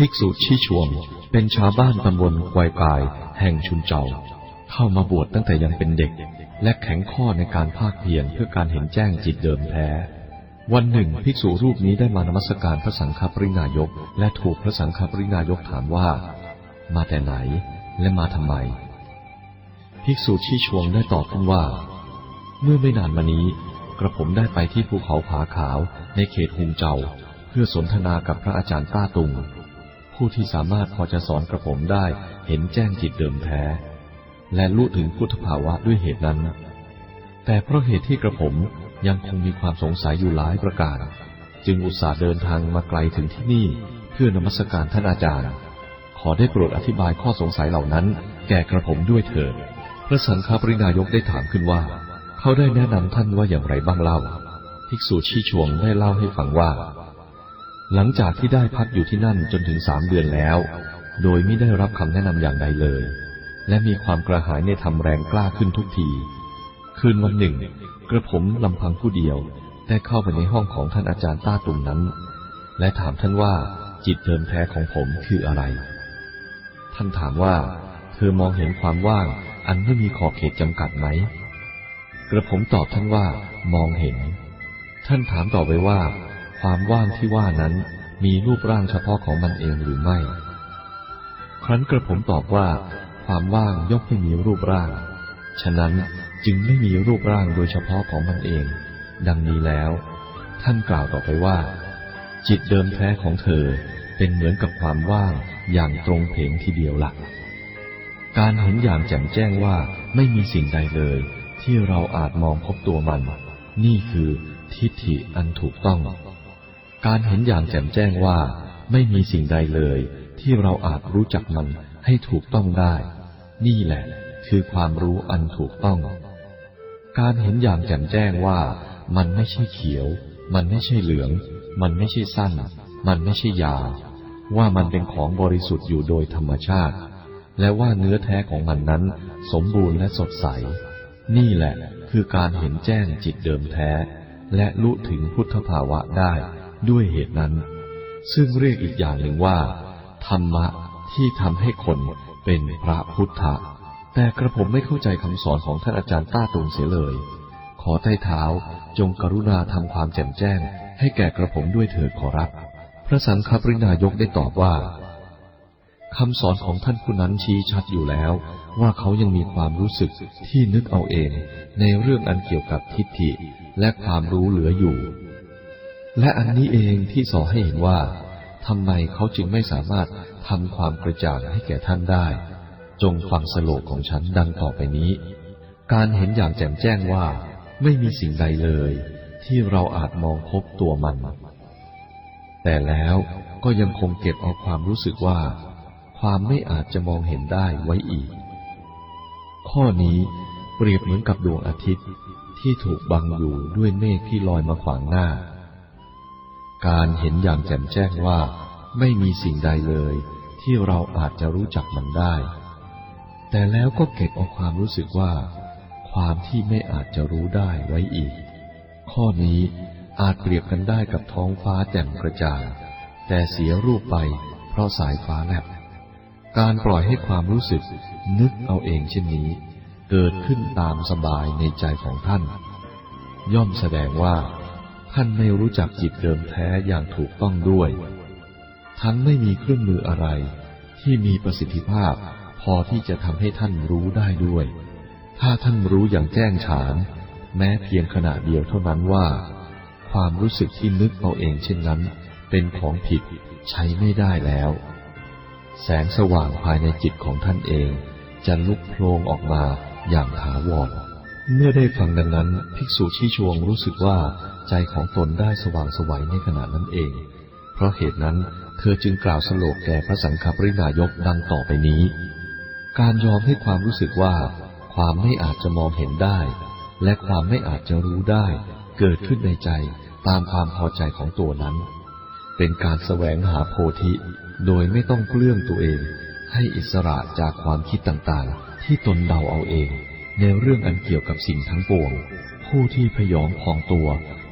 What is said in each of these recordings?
ภิกษุชี่ชวงเป็นชาวบ้านตำบลกวายกาย แห่งชุนเจ้าเข้ามาบวชตั้งแต่ยังเป็นเด็ก และแข็งข้อในการภาคเพียรเพื่อการเห็นแจ้งจิตเดิมแท้ วันหนึ่ง ภิกษุรูปนี้ได้มานมัสการพระสังฆปรินายก และถูกพระสังฆปรินายกถามว่า มาแต่ไหนและมาทำไม ภิกษุชี่ชวงได้ตอบขึ้นว่า เมื่อไม่นานมานี้ กระผมได้ไปที่ภูเขาผาขาวในเขตฮุงเจา เพื่อสนทนากับพระอาจารย์ต้าตุง ผู้ที่สามารถพอจะสอนกระผมได้เห็นแจ้งจิตเดิมแท้ และรู้ถึงพุทธภาวะด้วยเหตุนั้น แต่เพราะเหตุที่กระผมยังคงมีความสงสัยอยู่หลายประการ จึงอุตส่าห์เดินทางมาไกลถึงที่นี่เพื่อนมัสการท่านอาจารย์ ขอได้โปรดอธิบายข้อสงสัยเหล่านั้น แก่กระผมด้วยเถิด พระสังฆปรินายกได้ถามขึ้นว่า เขาได้แนะนำท่านว่าอย่างไรบ้างเล่า ภิกษุชี้ชวงได้เล่าให้ฟังว่า หลังจากที่ได้พักอยู่ที่นั่นจนถึงสามเดือนแล้ว โดยไม่ได้รับคำแนะนำอย่างใดเลย และมีความกระหายในธรรมแรงกล้าขึ้นทุกที คืนวันหนึ่ง กระผมลำพังผู้เดียวได้เข้าไปในห้องของท่านอาจารย์ต้าตุ่มนั้น และถามท่านว่าจิตเดิมแท้ของผมคืออะไร ท่านถามว่า เธอมองเห็นความว่างอันไม่มีขอบเขตจำกัดไหม กระผมตอบท่านว่ามองเห็น ท่านถามต่อไปว่า ความว่างที่ว่านั้นมีรูปร่างเฉพาะของมันเองหรือไม่ ครั้นกระผมตอบว่า ความว่างย่อมไม่มีรูปร่าง ฉะนั้นจึงไม่มีรูปร่างโดยเฉพาะของมันเอง ดังนี้แล้ว ท่านกล่าวต่อไปว่า จิตเดิมแท้ของเธอเป็นเหมือนกับความว่างอย่างตรงเพงทีเดียวหลัก การเห็นอย่างแจ่มแจ้งว่าไม่มีสิ่งใดเลย ที่เราอาจมองพบตัวมัน นี่คือทิฏฐิอันถูกต้อง การเห็นอย่างแจ่มแจ้งว่า ไม่มีสิ่งใดเลย ที่เราอาจรู้จักมันให้ถูกต้องได้ นี่แหละ คือความรู้อันถูกต้อง การเห็นอย่างแจ่มแจ้งว่า มันไม่ใช่เขียว มันไม่ใช่เหลือง มันไม่ใช่สั้น มันไม่ใช่ยาว ว่ามันเป็นของบริสุทธิ์อยู่โดยธรรมชาติ และว่าเนื้อแท้ของมันนั้น สมบูรณ์และสดใส นี่แหละ คือการเห็นแจ้งจิตเดิมแท้ และรู้ถึงพุทธภาวะได้ ด้วยเหตุนั้น ซึ่งเรียกอีกอย่างหนึ่งว่า ธรรมะที่ทำให้คนเป็นพระพุทธะ แต่กระผมไม่เข้าใจคำสอนของท่านอาจารย์ต้าตุงเสียเลย ขอใต้เท้าจงกรุณาทำความแจ่มแจ้ง ให้แก่กระผมด้วยเถิดขอรับ พระสังฆปรินายกได้ตอบว่าคำสอนของท่านผู้นั้นชี้ชัดอยู่แล้ว ว่าเขายังมีความรู้สึกที่นึกเอาเอง ในเรื่องอันเกี่ยวกับทิฏฐิและความรู้เหลืออยู่ และอันนี้เองที่สอให้เห็นว่าทำไมเขาจึงไม่สามารถทำความกระจ่างให้แก่ท่านได้ จงฟังสโลกของฉันดังต่อไปนี้ การเห็นอย่างแจ่มแจ้งว่า ไม่มีสิ่งใดเลย ที่เราอาจมองพบตัวมัน แต่แล้วก็ยังคงเก็บเอาความรู้สึกว่า ความไม่อาจจะมองเห็นได้ไว้อีก ข้อนี้เปรียบเหมือนกับดวงอาทิตย์ที่ถูกบังอยู่ด้วยเมฆที่ลอยมาขวางหน้า การเห็นอย่างแจ่มแจ้งว่าไม่มีสิ่งใดเลยที่เราอาจจะรู้จักมันได้ แต่แล้วก็เก็บเอาความรู้สึกว่า ความที่ไม่อาจจะรู้ได้ไว้อีก ข้อนี้อาจเปรียบกันได้กับท้องฟ้าแจ่มกระจ่าง แต่เสียรูปไปเพราะสายฟ้าแลบ การปล่อยให้ความรู้สึกนึกเอาเองเช่นนี้ เกิดขึ้นตามสบายในใจของท่าน ย่อมแสดงว่า ท่านไม่รู้จักจิตเดิมแท้อย่างถูกต้องด้วย ทั้งไม่มีเครื่องมืออะไร ที่มีประสิทธิภาพ พอที่จะทำให้ท่านรู้ได้ด้วย ถ้าท่านรู้อย่างแจ้งฉาน แม้เพียงขณะเดียวเท่านั้นว่า ความรู้สึกที่นึกเอาเองเช่นนั้น เป็นของผิดใช้ไม่ได้แล้ว แสงสว่างภายในจิตของท่านเองจะลุกโพลงออกมาอย่างถาวร เมื่อได้ฟังดังนั้น ภิกษุชี้ชวงรู้สึกว่าใจของตนได้สว่างสวัยในขณะนั้นเอง เพราะเหตุนั้นเธอจึงกล่าวสโลกแก่พระสังฆปรินายกดังต่อไปนี้ การยอมให้ความรู้สึกว่า ความไม่อาจจะมองเห็นได้ และความไม่อาจจะรู้ได้ เกิดขึ้นในใจตามความพอใจของตัวนั้น เป็นการแสวงหาโพธิ โดยไม่ต้องเปลื้องตัวเอง ให้อิสระจากความคิดต่างๆ ที่ตนเดาเอาเอง ในเรื่องอันเกี่ยวกับสิ่งทั้งปวง ผู้ที่พยองพองตัว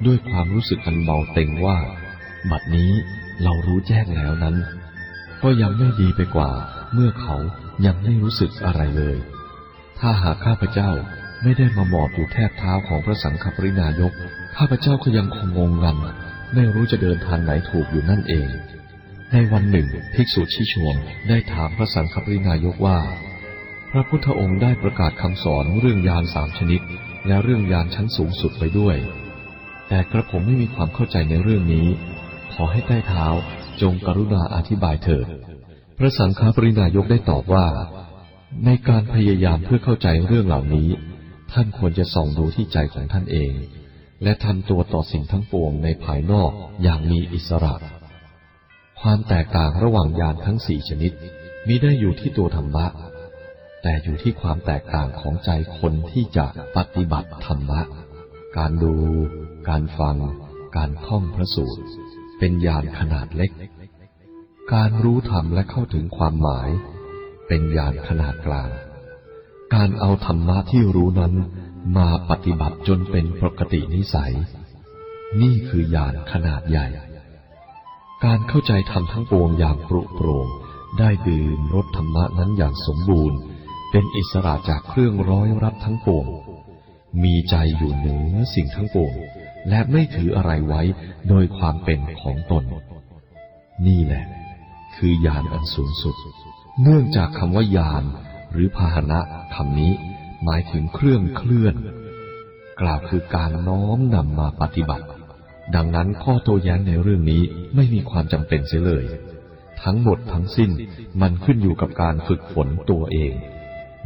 ด้วยความรู้สึกอันเบาเต็งว่า บัดนี้เรารู้แจ้งแล้วนั้น ก็ยังไม่ดีไปกว่า เมื่อเขายังไม่รู้สึกอะไรเลย ถ้าหากข้าพเจ้าไม่ได้มาหมอบอยู่แทบเท้าของพระสังฆปรินายก ข้าพเจ้าก็ยังคงงงงัน ไม่รู้จะเดินทางไหนถูกอยู่นั่นเอง ในวันหนึ่ง ภิกษุชิชวงได้ถามพระสังฆปรินายกว่า ระพุทธองค์ได้ประกาศคำสอนเรื่องยานสามชนิด และเรื่องยานชั้นสูงสุดไปด้วย แต่กระผมไม่มีความเข้าใจในเรื่องนี้ ขอให้ใต้เท้าจงกรุณาอธิบายเถิด พระสังฆปรินายกได้ตอบว่า ในการพยายามเพื่อเข้าใจเรื่องเหล่านี้ ท่านควรจะส่องดูที่ใจของท่านเอง และทำตัวต่อสิ่งทั้งปวงในภายนอกอย่างมีอิสระ ความแตกต่างระหว่างยานทั้งสี่ชนิดมิได้อยู่ที่ตัวธรรมะ แต่อยู่ที่ความแตกต่างของใจคนที่จะปฏิบัติธรรมะ การดู การฟัง การท่องพระสูตร เป็นญาณขนาดเล็ก การรู้ธรรมและเข้าถึงความหมาย เป็นญาณขนาดกลาง การเอาธรรมะที่รู้นั้นมาปฏิบัติจนเป็นปกตินิสัย นี่คือญาณขนาดใหญ่ การเข้าใจธรรมทั้งปวงอย่างปรุโปร่งได้ดื่มรสธรรมะนั้นอย่างสมบูรณ์ เป็นอิสระจากเครื่องร้อยรัดทั้งปวง มีใจอยู่เหนือสิ่งทั้งปวง และไม่ถืออะไรไว้โดยความเป็นของตน นี่แหละ คือญาณอันสูงสุด เนื่องจากคำว่ายานหรือพาหนะคำนี้ หมายถึงเครื่องเคลื่อน กล่าวคือการน้อมนำมาปฏิบัติ ดังนั้นข้อโต้แย้งในเรื่องนี้ไม่มีความจำเป็นเสียเลย ทั้งหมดทั้งสิ้นมันขึ้นอยู่กับการฝึกฝนตัวเอง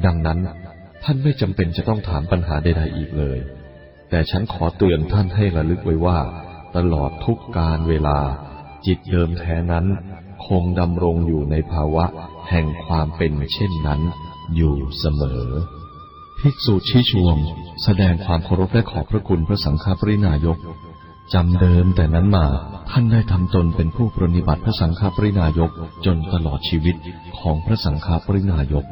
ดังนั้น ท่านไม่จำเป็นจะต้องถามปัญหาใด ๆ อีกเลย แต่ฉันขอเตือนท่านให้ระลึกไว้ว่า ตลอดทุกการเวลา จิตเดิมแท้นั้น คงดำรงอยู่ในภาวะ แห่งความเป็นเช่นนั้น อยู่เสมอ ภิกษุชี้ชวง แสดงความเคารพและขอบพระคุณพระสังฆปรินายกจำเดิมแต่นั้นมาท่านได้ทำตนเป็นผู้ปรนิบัติพระสังฆปรินายกจนตลอดชีวิตของพระสังฆปรินายก